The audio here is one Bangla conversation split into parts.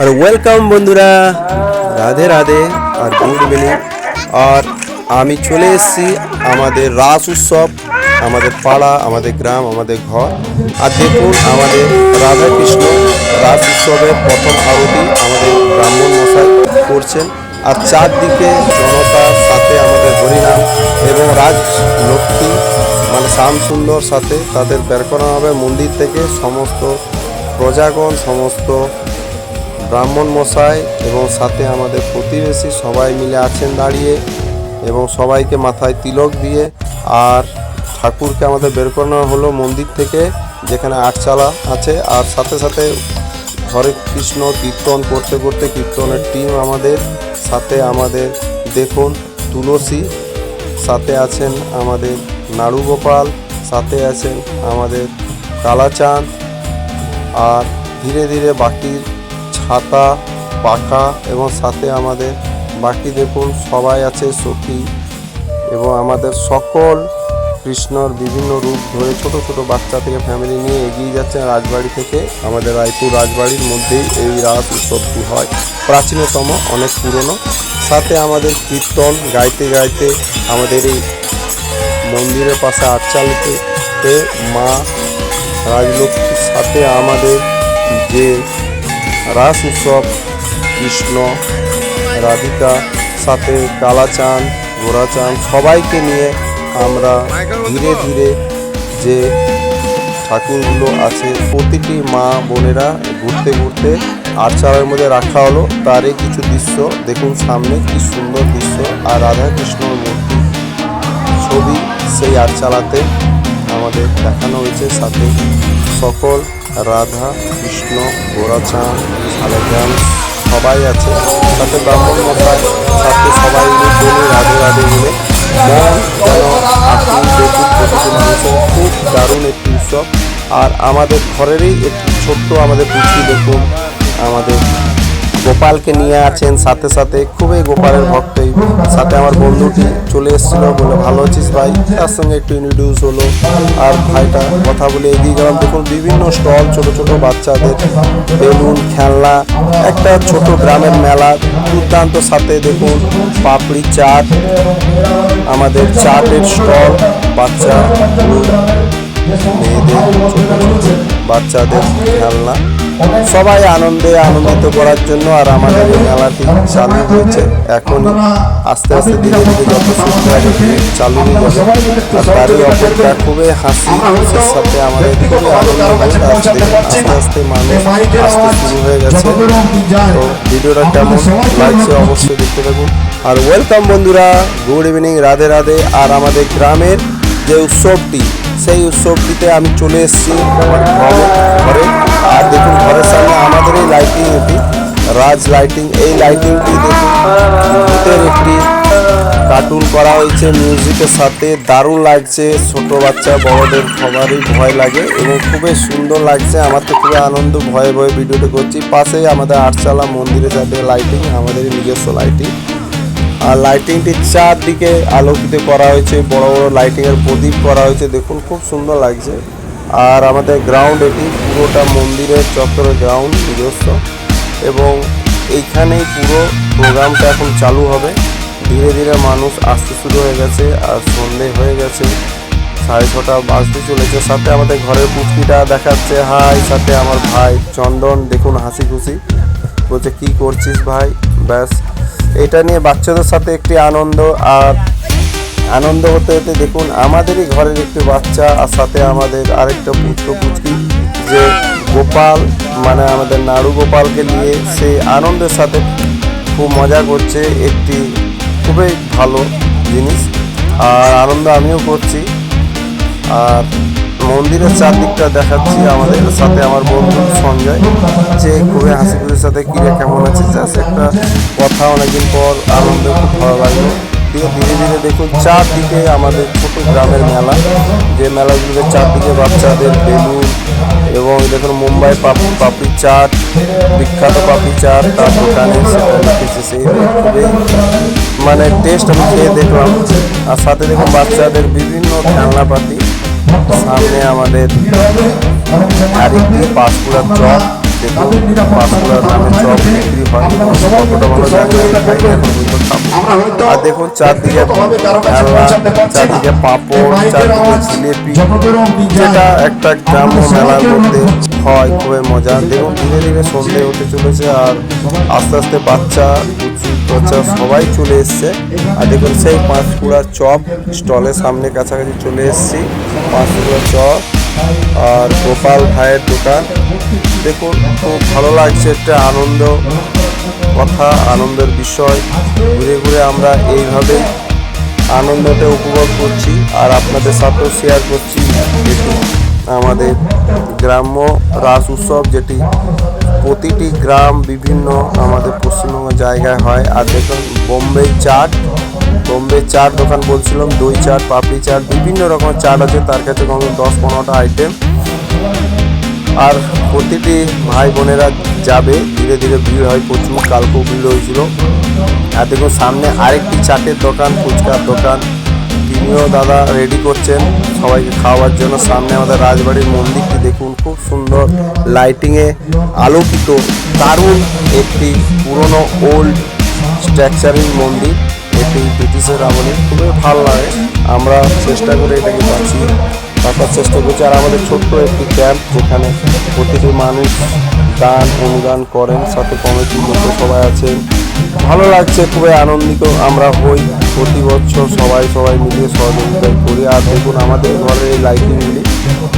আর ওয়েলকাম বন্ধুরা। রাধে রাধে আর গুড ইভিনিং আর আমি চলে এসেছি আমাদের রাস উৎসব, আমাদের পাড়া, আমাদের গ্রাম, আমাদের ঘর। আর দেখুন আমাদের রাধা কৃষ্ণ রাস উৎসবের প্রথম আরতি আমাদের ব্রাহ্মণ মশাই করছেন। আর চারদিকে জনতার সাথে আমাদের হরিনাম এবং রাজ লক্ষ্মী মানে শ্যাম সুন্দর সাথে তাদের বের করা হবে মন্দির থেকে। সমস্ত প্রজাগণ, সমস্ত ব্রাহ্মণ মশাই এবং সাথে আমাদের প্রতিবেশী সবাই মিলে আছেন দাঁড়িয়ে এবং সবাইকে মাথায় তিলক দিয়ে আর ঠাকুরকে আমাদের বের করানো হলো মন্দির থেকে, যেখানে আটচালা আছে। আর সাথে সাথে হরে কৃষ্ণ কীর্তন করতে করতে কীর্তনের টিম আমাদের, সাথে আমাদের দেখুন তুলসী, সাথে আছেন আমাদের নাড়ু গোপাল, সাথে আছেন আমাদের কালাচাঁদ, আর ধীরে ধীরে বাকির ছাতা পাকা এবং সাথে আমাদের বাকি দেখুন সবাই আছে সখী এবং আমাদের সকল কৃষ্ণর বিভিন্ন রূপ ধরে ছোট ছোট বাচ্চা থেকে ফ্যামিলি নিয়ে এগিয়ে যাচ্ছে রাজবাড়ি থেকে আমাদের রায়পুর রাজবাড়ির মধ্যেই এই রাস উৎসবটি হয়। প্রাচীনতম, অনেক পুরনো। সাথে আমাদের কীর্তন গাইতে গাইতে আমাদের এই মন্দিরের পাশে আটচালিতে মা রাজলক্ষ্মীর সাথে আমাদের যে রাস উৎসব কৃষ্ণ, রাধিকা, সাথে কালাচাঁদ গোরাচাঁদ সবাইকে নিয়ে আমরা ধীরে ধীরে যে ঠাকুরগুলো আছে, প্রতিটি মা বোনেরা ঘুরতে ঘুরতে আটচালার মধ্যে রাখা হলো। তারই কিছু দৃশ্য, দেখুন সামনে কি সুন্দর দৃশ্য। আর রাধা কৃষ্ণর মূর্তি ছবি সেই আটচালাতে আমাদের দেখানো হয়েছে। সাথে সকল রাধা, কৃষ্ণ, গোরাচাঁদ সালেকান সবাই আছে। সাথে ব্রাহ্মণ মশাই সাথে সবাই বলে রাধে রাধে বলে। খুব দারুণ একটি উৎসব। আর আমাদের ঘরেরই একটি ছোট্ট আমাদের পুষ্টি দেখুন। আমাদের গোপালকে নিয়ে আছেন, সাথে সাথে খুবই গোপালের ভক্তই সাথে আমার বন্ধুটি চলে এসেছিল, বলে, ভালো আছিস ভাই? তার সঙ্গে একটু ইন্ট্রোডিউস হলো, আর ভাইটা কথা বলে এগিয়ে গেলাম। দেখুন, বিভিন্ন স্টল, ছোট ছোট বাচ্চাদের বেলুন, খেলনা, একটা ছোট গ্রামের মেলা, দুর্দান্ত সাথে দেখুন, পাপড়ি চাট, আমাদের চাটের স্টল, বাচ্চা বাচ্চাদের খেলনা। সবাই আনন্দে আনন্দিত করার জন্য আর আমাদের এই মেলাটি চালু হয়েছে। এখন আস্তে আস্তে ধীরে ধীরে যত সুবিধা চালু হয়ে আর তারই অপেক্ষা খুবই হাসি খুশির সাথে আমাদের খুবই আনন্দ আস্তে আস্তে মানুষ আসতে শুরু হয়ে গেছে। তো ভিডিওটা কেমন লাগছে অবশ্যই দেখতে থাকুন। আর ওয়েলকাম বন্ধুরা গুড ইভিনিং রাধে রাধে। আর আমাদের গ্রামের যে উৎসবটি সেই উৎসবটিতে আমি চলে এসেছি ঘরে আর দেখুন, ঘরের সামনে আমাদের এই লাইটিং এটি, রাজ লাইটিং এই লাইটিংটি দেখুন, ভূতের একটি কার্টুন করা হয়েছে মিউজিকের সাথে। দারুণ লাগছে, ছোট বাচ্চা, বড়দের সবারই ভয় লাগে এবং খুবই সুন্দর লাগছে। আমার তো খুবই আনন্দ, ভয়ে ভয়ে ভিডিওটা করছি। পাশেই আমাদের আটচালা মন্দিরে সাথে লাইটিং আমাদের নিজস্ব লাইটিং আর লাইটিংটি চারদিকে আলোকিত করা হয়েছে, বড় বড় লাইটিং এর প্রদীপ করা হয়েছে, দেখুন খুব সুন্দর লাগছে। আর আমাদের গ্রাউন্ড এটি, পুরোটা মন্দিরের চত্বরের গ্রাউন্ড নিজস্ব। এবং এইখানেই পুরো প্রোগ্রামটা এখন চালু হবে। ধীরে ধীরে মানুষ আসতে শুরু হয়ে গেছে আর সন্ধে হয়ে গেছে। সাড়ে ছটা বাজতে চলেছে। সাথে আমাদের ঘরের পুষ্টিটা দেখাচ্ছে, হাই, সাথে আমার ভাই চন্দন, দেখুন হাসি খুশি বলছে, কি করছিস ভাই? ব্যাস এটা নিয়ে বাচ্চাদের সাথে একটি আনন্দ আর আনন্দ হতে হতে দেখুন আমাদেরই ঘরের একটি বাচ্চা আর সাথে আমাদের আরেকটা পুত্র পুত্রী যে গোপাল মানে আমাদের নাড়ু গোপালকে নিয়ে সে আনন্দের সাথে খুব মজা করছে। একটি খুবই ভালো জিনিস। আর আনন্দ আমিও করছি। আর মন্দিরের চারদিকটা দেখাচ্ছি, আমাদের সাথে আমার বন্ধু সঞ্জয়, যে খুবই হাসি খুশির সাথে কিরে কেমন আছে? জাস্ট একটা কথা অনেকদিন পর আনন্দ, খুব ভালো লাগল। দিয়ে ধীরে ধীরে দেখুন, চারদিকে আমাদের ছোট গ্রামের মেলা, যে মেলাগুলোতে চারদিকে বাচ্চাদের বেলুন এবং দেখুন মুম্বাই পাপড়ি চাট, বিখ্যাত পাপড়ি চাট, তার দোকানে সেটা সেই খুবই মানে টেস্ট আমি খেয়ে দেখলাম। আর সাথে দেখুন বাচ্চাদের বিভিন্ন খেলনাপাতি সামনে আমাদের আরেকটি পাঁশকুড়ার চক দেখুন পাঁশকুড়ার নামে চপ বিক্রি হয় কতটা ভালো জানি। আর দেখুন চারদিকে চারদিকে পাঁপড় চারদিকে জিলেপি যেটা একটা গ্রাম্য মেলার মধ্যে হয় খুবই মজা। দেখুন ধীরে ধীরে সন্ধে হতে চলেছে আর আস্তে আস্তে বাচ্চা বাচ্চা সবাই চলে এসছে। আর দেখুন সেই পাঁচকুড়ার চপ স্টলের সামনে কাছাকাছি চলে এসেছি পাঁচকুড়ার চপ আর গোপাল ভাইয়ের দোকান। দেখুন, খুব ভালো লাগছে একটা আনন্দ কথা, আনন্দের বিষয়। ঘুরে ঘুরে আমরা এইভাবেই আনন্দটা উপভোগ করছি আর আপনাদের সাথেও শেয়ার করছি যেটি আমাদের গ্রাম্য রাস উৎসব, যেটি প্রতিটি গ্রাম বিভিন্ন আমাদের পশ্চিমবঙ্গ জায়গায় হয়। আর দেখুন বোম্বে চাট বোম্বে চাট দোকান বলছিলাম, দই চাট, পাপড়ি চাট, বিভিন্ন রকমের চাট আছে। তার কাছে দশ পনেরোটা আইটেম আর প্রতিটি ভাই বোনেরা যাবে, ধীরে ধীরে ভিড় হয়, প্রচুর কালকেও ভিড় হয়েছিল। আর দেখুন সামনে আরেকটি চাটের দোকান, ফুচকার দোকান। তিনিও দাদা রেডি করছেন। সবাইকে খাওয়ার জন্য সামনে আমাদের রাজবাড়ির মন্দিরটি দেখুন। খুব সুন্দর লাইটিংয়ে আলোকিত, দারুণ একটি পুরনো ওল্ড স্ট্রাকচারিং মন্দির। এটি ব্রিটিশের আমলে খুবই ভালো লাগে। আমরা চেষ্টা করে এটাকে বাঁচিয়ে রাখার চেষ্টা করছি। আর আমাদের ছোট্ট একটি ক্যাম্প যেখানে প্রতিটি মানুষ গান অনুদান করেন, সাথে কমিটির মধ্যে সবাই আছেন ভালো লাগছে, খুবই আনন্দিত। আমরা হই প্রতি বছর সবাই সবাই মিলিয়ে সহযোগিতা করি। আর দেখুন, আমাদের ঘরের এই লাইটিংগুলি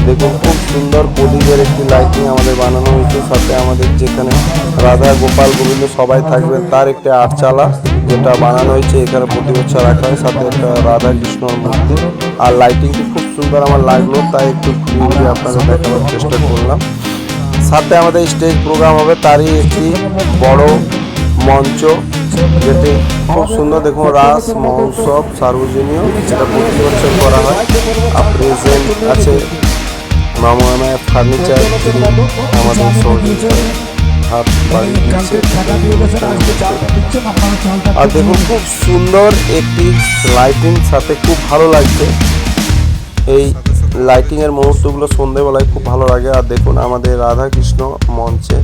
দেখুন, খুব সুন্দর প্রদীপের একটি লাইটিং আমাদের বানানো হয়েছে। সাথে আমাদের যেখানে রাধা গোপাল গোবিন্দ সবাই থাকবেন, তার একটি আটচালা যেটা বানানো হয়েছে, এখানে প্রতি বছর রাখা হয়। সাথে একটা রাধা কৃষ্ণর মূর্তি। আর লাইটিংটি খুব সুন্দর আমার লাগল, তাই একটু ঘুরিয়ে আপনাদের দেখানোর চেষ্টা করলাম। সাথে আমাদের স্টেজ প্রোগ্রাম হবে, তারই একটি বড় মঞ্চ, যেটি খুব সুন্দর দেখুন, রাস, মহোৎসব সার্বজনীয় যেটা প্রতি বছর করা হয়। আর প্রেজেন্ট আছে মামা ফার্নিচার আমাদের হাত। আর দেখুন, খুব সুন্দর একটি লাইটিং সাথে খুব ভালো লাগছে। এই লাইটিং এর মুহূর্তগুলো সন্ধেবেলায় খুব ভালো লাগে। আর দেখুন আমাদের রাধা কৃষ্ণ মঞ্চে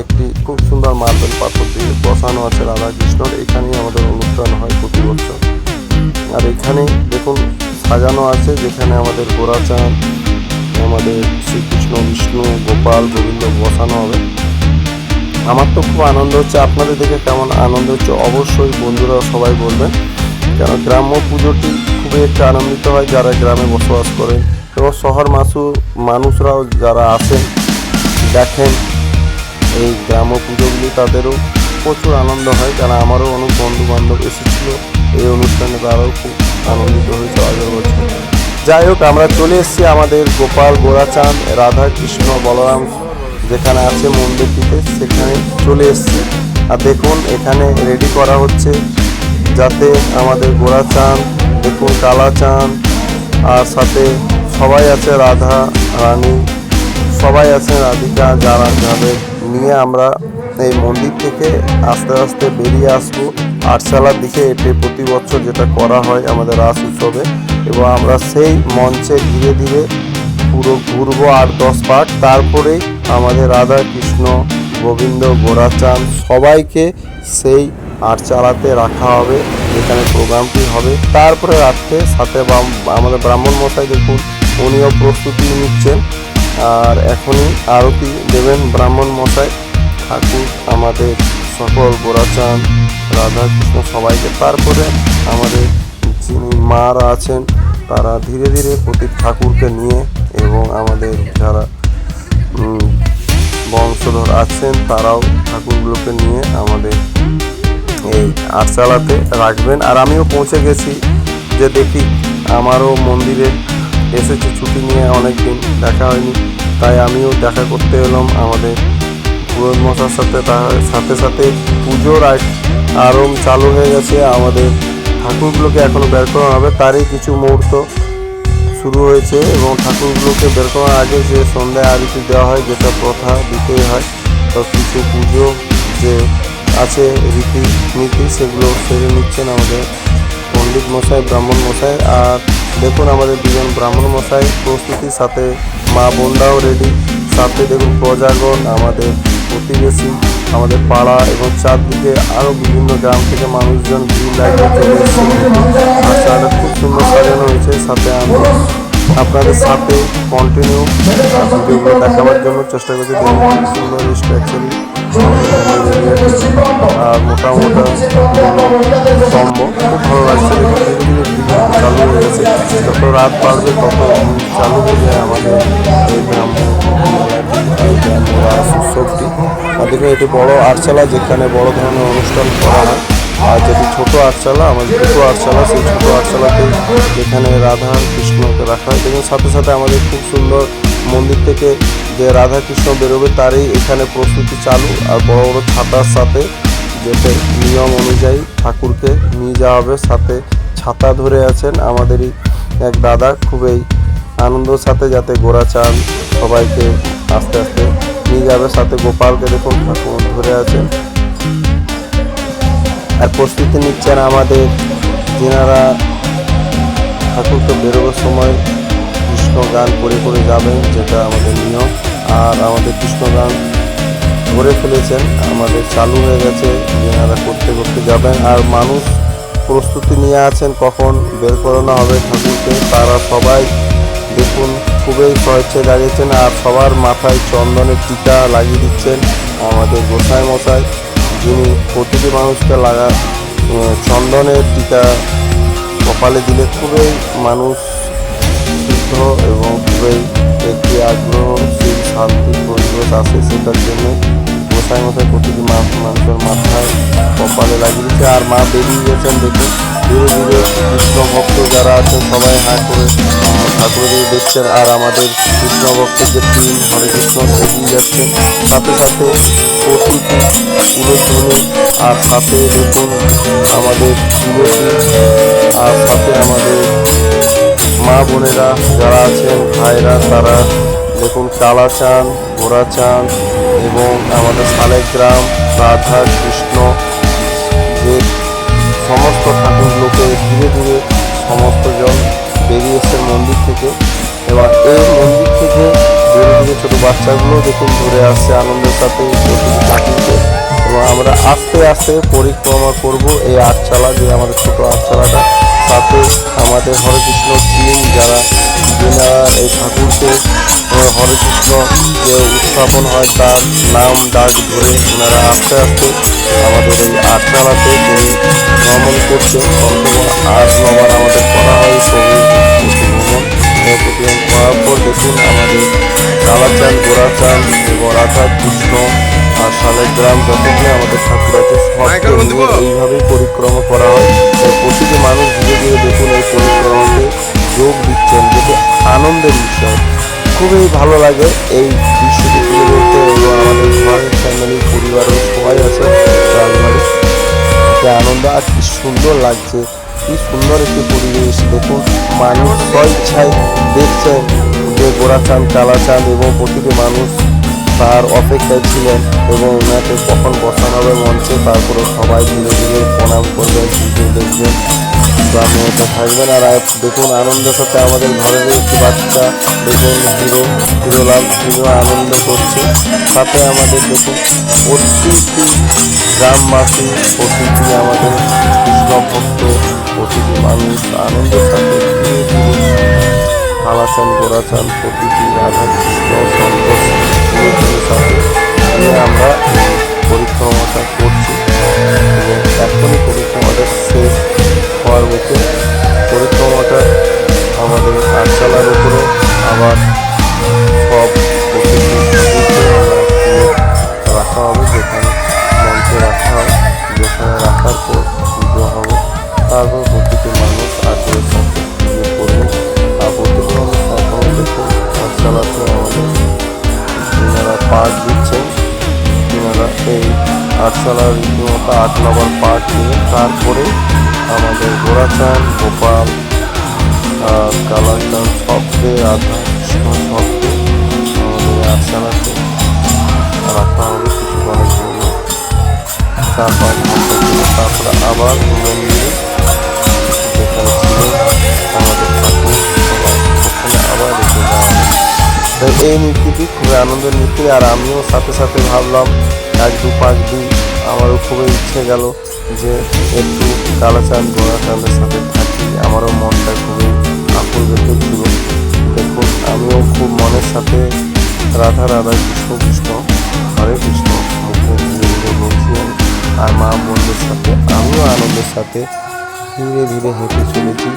একটি খুব সুন্দর মার্বেল পাথর দিয়ে বসানো আছে রাধা কৃষ্ণর এখানেই আমাদের অনুষ্ঠান হয় প্রতি বছর। আর এখানে দেখুন সাজানো আছে যেখানে আমাদের গোরাচাঁদ, আমাদের শ্রীকৃষ্ণ, বিষ্ণু, গোপাল, গোবিন্দ বসানো হবে। আমার তো খুব আনন্দ হচ্ছে। আপনাদের দেখে কেমন আনন্দ হচ্ছে? অবশ্যই বন্ধুরা সবাই বলবেন। কেন গ্রাম্য পুজোটি একটা আনন্দিত হয় যারা গ্রামে বসবাস করে এবং শহর মাসু মানুষরাও যারা আসেন, দেখেন এই গ্রাম্য পুজোগুলি তাদেরও প্রচুর আনন্দ হয়। কারণ আমারও অনেক বন্ধু বান্ধব এসেছিল, এই অনুষ্ঠানে তারাও খুব আনন্দিত হয়েছে আগের বছর। যাই হোক, আমরা চলে এসেছি আমাদের গোপাল গোরাচাঁদ রাধা কৃষ্ণ বলরাম যেখানে আছে মন্দিরটিতে, সেখানে চলে এসেছি। আর দেখুন, এখানে রেডি করা হচ্ছে যাতে আমাদের গোরাচাঁদ দেখুন কালাচাঁদ, আর সাথে সবাই আছে রাধা, রানী, সবাই আছেন রাধিকা, যারা যাদের নিয়ে আমরা এই মন্দির থেকে আস্তে আস্তে বেরিয়ে আসব। আটশালার দিকে এটি প্রতি বছর যেটা করা হয় আমাদের রাস উৎসবে, এবং আমরা সেই মঞ্চে ধীরে ধীরে পুরো ঘুরবো আট দশ পাক তারপরেই আমাদের রাধা, কৃষ্ণ, গোবিন্দ, গোরাচাঁদ সবাইকে সেই আট চালাতে রাখা হবে। যেখানে প্রোগ্রামটি হবে। তারপরে রাত্রে সাথে আমাদের ব্রাহ্মণ মশাই দেখুন, উনিও প্রস্তুতি নিচ্ছেন। আর এখনই আরতি দেবেন ব্রাহ্মণ মশাই। ঠাকুর আমাদের সকল গোরাচাঁদ রাধা কৃষ্ণ সবাইকে। তারপরে আমাদের যিনি মারা আছেন, তারা ধীরে ধীরে প্রতি ঠাকুরকে নিয়ে এবং আমাদের যারা বংশধর আছেন, তারাও ঠাকুরগুলোকে নিয়ে আমাদের আটচালাতে রাখবেন। আর আমিও পৌঁছে গেছি যে দেখি আমারও মন্দিরে এসেছি, ছুটি নিয়ে অনেক দিন দেখা হয়নি। তাই আমিও দেখা করতে এলাম আমাদের পুরোহিত মশার সাথে। তার সাথে সাথে পুজোর আরম চালু হয়ে গেছে। আমাদের ঠাকুরগুলোকে এখনও বের করা হবে। তারই কিছু মুহূর্ত শুরু হয়েছে এবং ঠাকুরগুলোকে বের করার আগে যে সন্ধ্যায় আরতি দেওয়া হয়, যেটা প্রথা দিতেই হয়, তো কিছু পুজো যে আছে, রীতি নীতি, সেগুলো সেরে নিচ্ছেন আমাদের পণ্ডিত মশাই, ব্রাহ্মণ মশাই। আর দেখুন, আমাদের দুজন ব্রাহ্মণ মশাই প্রস্তুতির সাথে, মা বোনরাও রেডি সাথে দেখুন, প্রজাগণ, আমাদের প্রতিবেশী, আমাদের পাড়া এবং চারদিকে আরও বিভিন্ন গ্রাম থেকে মানুষজন ভিড় লাগিয়ে চলে এসেছে। খুব সুন্দর সাজানো হয়েছে। সাথে আমি আপনাদের সাথে কন্টিনিউ ভিডিওগুলো দেখাবার জন্য চেষ্টা করছি। সুন্দর স্ট্রাকচারি স্তম্ভ হয়ে যত রাত তত হয়ে আমাদের এটি বড় আটচালা যেখানে বড় ধরনের অনুষ্ঠান করা হয় আর যেটি ছোট আটচালা আমাদের দুটো আটচালা সেই ছোট আটচালাতে যেখানে রাধা কৃষ্ণকে রাখা হয় সাথে সাথে আমাদের খুব সুন্দর মন্দির থেকে যে রাধা কৃষ্ণ বেরোবে তারই এখানে প্রস্তুতি চালু আর বড় বড় ছাতার সাথে যেটা নিয়ম অনুযায়ী ঠাকুরকে নিয়ে যাওয়া হবে। সাথে ছাতা ধরে আছেন আমাদেরই এক দাদা। খুবই আনন্দের সাথে যাতে গোড়া চান সবাইকে আস্তে আস্তে নিয়ে যাবে। সাথে গোপালকে দেখুন, ঠাকুর ধরে আছেন। আর প্রস্তুতি নিচ্ছেন আমাদের যেনারা ঠাকুরকে বেরোবার সময় কৃষ্ণ গান করে করে যাবেন যেটা আমাদের নিয়ম। আর আমাদের কৃষ্ণ গান ধরে ফেলেছেন, আমাদের চালু হয়ে গেছে, যেনারা করতে করতে যাবেন। আর মানুষ প্রস্তুতি নিয়ে আছেন কখন? বের করানো হবে ঠাকুরকে। তারা সবাই দেখুন, খুবই স্বেচ্ছায় দাঁড়িয়েছেন আর সবার মাথায় চন্দনের টিকা লাগিয়ে দিচ্ছেন আমাদের গোসাই মশাই, যিনি প্রতিটি মানুষকে লাগা চন্দনের টিকা কপালে দিলে খুবই মানুষ শুদ্ধ এবং খুবই একটি আগ্রহশীল শান্তি, পরিবেশ আসে সেটার জন্য গোসাই মশাই প্রতিটি মানুষের মাথায় কপালে লাগিয়ে দিচ্ছে আর মা বেরিয়ে গেছেন দেখুন ধীরে ধীরে কৃষ্ণ ভক্ত যারা আছেন সবাই হাঁ করে ঠাকুরের দেখছেন। আর আমাদের কৃষ্ণ ভক্তের যে টিম হরে কৃষ্ণ এগিয়ে যাচ্ছেন সাথে সাথে প্রতিটি উলুধ্বনি আর সাথে দেখুন আমাদের তুলসী আর সাথে আমাদের মা বোনেরা যারা আছেন, ভাইরা, তারা দেখুন কালা চান ঘোড়া চান এবং আমাদের শালেগ্রাম রাধা, কৃষ্ণ যে সমস্ত ঠাকুরগুলোকে ধীরে ধীরে সমস্ত বেরিয়ে এসছে মন্দির থেকে এবার এই মন্দির থেকে ধীরে ধীরে ছোটো বাচ্চাগুলো দেখুন ঘুরে আসছে আনন্দের সাথে ঠাকুরকে এবং আমরা আস্তে আস্তে পরিক্রমা করব এই আটচালা যে আমাদের ছোটো আটচালাটা। সাথে আমাদের হরে কৃষ্ণ টিম যারা যেনারা এই ঠাকুরকে আহ, হরে কৃষ্ণ উত্থাপন হয় তার নাম ডাক ধরে ওনারা আস্তে আস্তে আমাদের এই আটচালাতে তিনি ভ্রমণ করছেন। অথবা আট নবার আমাদের করা হয় ছবি ভ্রমণ করার পর দেখুন আমাদের কালাচাঁদ গোড়াচাঁদ এবং রাধা কৃষ্ণ আর শালেগ্রাম যতগুলো আমাদের ঠাকুর আছে এইভাবেই পরিক্রমা করা হয়। তাই প্রতিটি মানুষ ধীরে ধীরে দেখুন এই পরিক্রমাতে যোগ দিচ্ছেন যেটি আনন্দের বিষয় খুবই ভালো লাগে এই দৃশ্যটি তুলে ধরতে এবং আমাদের ঘরের ফ্যামিলি পরিবারের সবাই আছে রাজবাড়ি। যে আনন্দ আর কি সুন্দর লাগছে। কি সুন্দর একটি পরিবেশ। দেখুন মানুষ স্বইচ্ছায় দেখছেন যে গোড়া চাঁদ কালা চাঁদ এবং প্রতিটি মানুষ তার অপেক্ষায় ছিলেন এবং ওনাকে কখন বসানো হবে মঞ্চে তারপরে সবাই ধীরে ধীরে প্রণাম করবেন পুজো দেখবেন গ্রামীণতা থাকবেন আর দেখুন আনন্দের সাথে আমাদের ঘরের একটি বাচ্চা দেখুন হিরো হিরোলাল তিনিও আনন্দ করছে সাথে আমাদের দেখুন প্রতিটি গ্রামবাসী প্রতিটি আমাদের কৃষ্ণ ভক্ত প্রতিটি মানুষ আনন্দের সাথে কালাচান গোড়াচান প্রতিটি রাধা কৃষ্ণ জন্য তারপরে আবার ওখানে আবার এই নৃত্যটি খুবই আনন্দের নৃত্য আর আমিও সাথে সাথে ভাবলাম এক দু পাঁচ দিন আমারও খুবই ইচ্ছে গেল যে একটু কালাচাঁদ গোড়াচাঁদের সাথে থাকি আমারও মনটা খুবই আকুল ছিল আমিও খুব মনের সাথে রাধা রাধা, কৃষ্ণ কৃষ্ণ, হরে কৃষ্ণ মুখে আর মা বোনদের সাথে, আমিও আনন্দের সাথে ধীরে ধীরে হেঁটে চলেছি।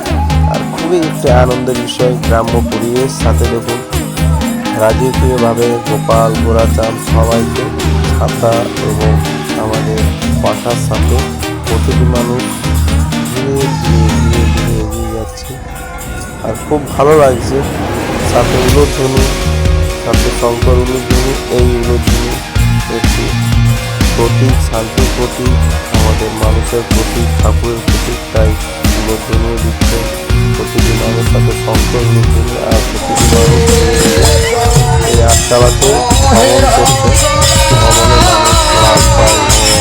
আর খুবই একটি আনন্দের বিষয়, গ্রাম্য পরিবেশ। সাথে দেখুন, রাজকীয়ভাবে গোপাল গোড়াচাঁদ সবাইকে ছাতা এবং আমাদের পাখার সাথে প্রতিটি মানুষ ধীরে ধীরে ধীরে ধীরে এগিয়ে যাচ্ছে। আর খুব ভালো লাগছে সাথে উলোধ্বনি, সাথে শঙ্কর উলোধ্বনি, এই উলোধ্বনি একটি প্রতীক শান্তির প্রতীক, আমাদের মানুষের প্রতীক, ঠাকুরের প্রতীক, তাই উলোধ্বনিও দিচ্ছে প্রতিটি মানুষ, সাথে শঙ্কর উলোধ্বনি আর প্রতিটি এই চালাতে ভ্রমণ করছে, ভ্রমণের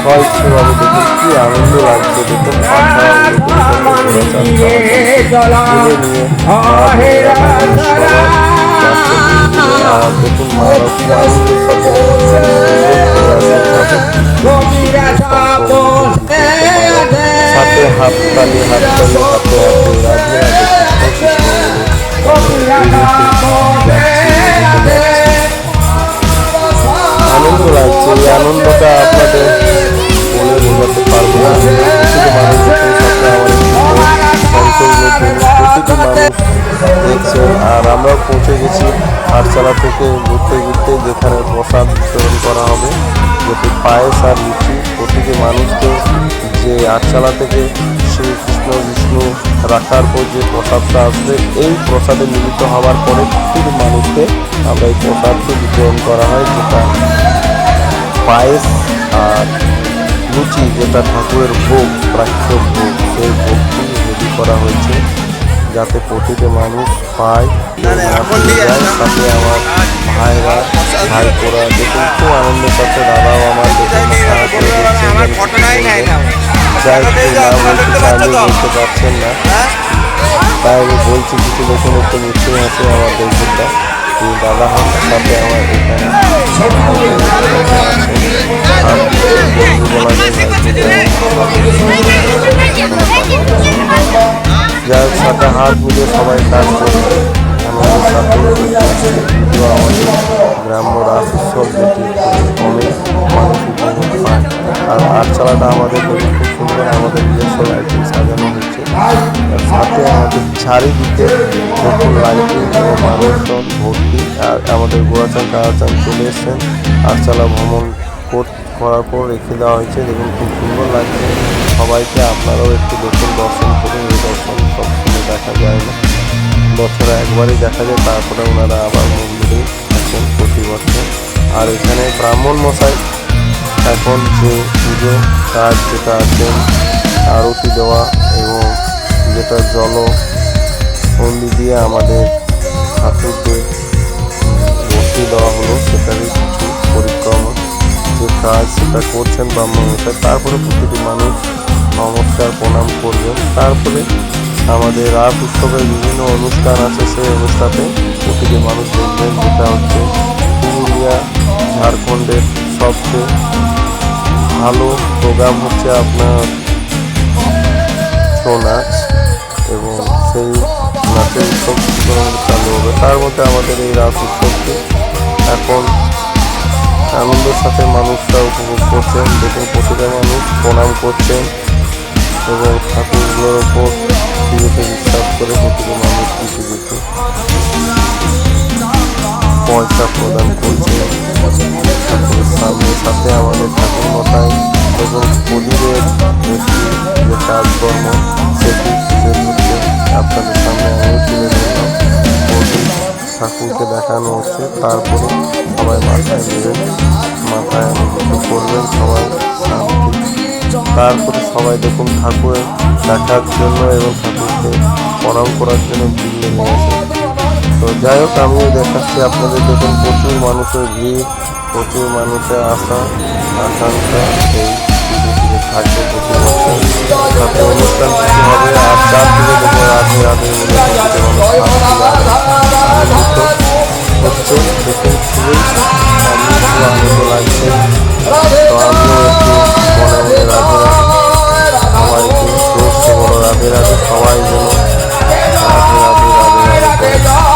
স্বইচ্ছভাবে দেখুন কি আনন্দ লাগছে দেখুন সাথে হাত তালি হাত তালি আনন্দ লাগছে, এই আনন্দটা আপনাদের বলে বোঝাতে পারব না। প্রতিটি মানুষ দেখছে। আর আমরাও পৌঁছে গেছি আটচালা থেকে ঘুরতে ঘুরতে, যেখানে প্রসাদ বিতরণ করা হবে। যেটি পায়েস আর লুচি, প্রতিটি মানুষকে যে আটচালা থেকে শ্রীকৃষ্ণ বিষ্ণু রাখার পর যে প্রসাদটা আসবে, এই প্রসাদে মিলিত হওয়ার পরে প্রতিটি মানুষকে আমরা এই প্রসাদটি বিতরণ করা হয়, যেটা পায়েস আর লুচি যেটা ঠাকুরের ভোগ প্রাচ্য ভোগ সেই ভোগটি রেডি করা হয়েছে যাতে প্রতিটি মানুষ পায় সাথে আমার ভাইরা ভাইপোরা দেখুন খুব আনন্দের সাথে দাদাও আমার করে যাই না বলতে চাইলে বলতে পারছেন না তাই আমি বলছি কিছু দেখুন একটু মিষ্টি আছে আমার দেখুনটা এই দাদা হন সাথে আমার এখানে হোক সাথে হাত মিলিয়ে সবাই কাজ করে আমাদের সাথে আমাদের গ্রাম্য উৎসব যেটি কমে মানুষ উপভোগ পায় আর আটচালাটা আমাদের খুব সুন্দর, আমাদের নিজস্ব লাইটিং সাজানো হচ্ছে। সাথে আমাদের চারিদিকে দেখুন লাইটিং এবং মানুষজন ভর্তি। আর আমাদের গোড়াচান কারাচান চলে এসছেন। আটচালা ভ্রমণ কর- করার পর রেখে দেওয়া হয়েছে। দেখুন, খুব সুন্দর লাগছে। সবাইকে আপনারাও একটু দেখুন, দর্শন করুন। এই দর্শন সবসময় দেখা যায় না। বছরে একবারই দেখা যায়, তারপরে ওনারা আবার মন্দিরে থাকেন প্রতি বছর। আর এখানে ব্রাহ্মণ মশাই এখন যে পুজো, কাজ যেটা আছেন আরতি দেওয়া এবং যেটা জল বন্দি দিয়ে আমাদের ঠাকুরদের বসিয়ে দেওয়া হলো, সেটারই কিছু পরিক্রমা। যে কাজ সেটা করছেন ব্রাহ্মণ মশাই তারপরে প্রতিটি মানুষ নমস্কার, প্রণাম করবেন। তারপরে আমাদের রাত উৎসবের বিভিন্ন অনুষ্ঠান আছে, সেই অনুষ্ঠানে প্রতিটি মানুষ দেখবেন, যেটা হচ্ছে পুরুলিয়া, ঝাড়খণ্ডের সবচেয়ে ভালো প্রোগ্রাম হচ্ছে আপনার ছৌ নাচ এবং সেই নাচের উৎসব চালু হবে। তার মধ্যে আমাদের এই রাস উৎসবটি এখন আনন্দের সাথে মানুষরা উপভোগ করছেন। দেখুন প্রতিটা মানুষ প্রণাম করছেন এবং ঠাকুরগুলোর ওপর বিশ্বাস করে প্রতিটা মানুষ কিছু পয়সা প্রদান করছে। সাথে আমাদের ঠাকুর মশাই এবং প্রদীপের যে কাজকর্ম, সেটি আপনাদের সামনে আমি তুলে ধরলাম। প্রদীপ ঠাকুরকে দেখানো হচ্ছে, তারপরে সবাই মাথায় নেবেন, মাথায় আনন্দ করবেন, সবাই তারপরে সবাই দেখুন ঠাকুরের দেখার জন্য এবং ঠাকুরকে প্রণাম করার জন্য ভিড় লেগে গেছে তো যাই হোক, আমিও দেখাচ্ছি আপনাদের দেখুন, প্রচুর মানুষের ভিড়, প্রচুর মানুষের আশা, আকাঙ্ক্ষা, এই থাকবে তাতে অনুষ্ঠান কিছু হবে, আর চার দিকে দেখুন, রাধে রাধে হচ্ছে, দেখুন খুবই আনন্দ লাগছে তো আমিও একটু মনে মনে রাধে সবাই একটু সবাই যেন রাধে রাধে রাধে রাধে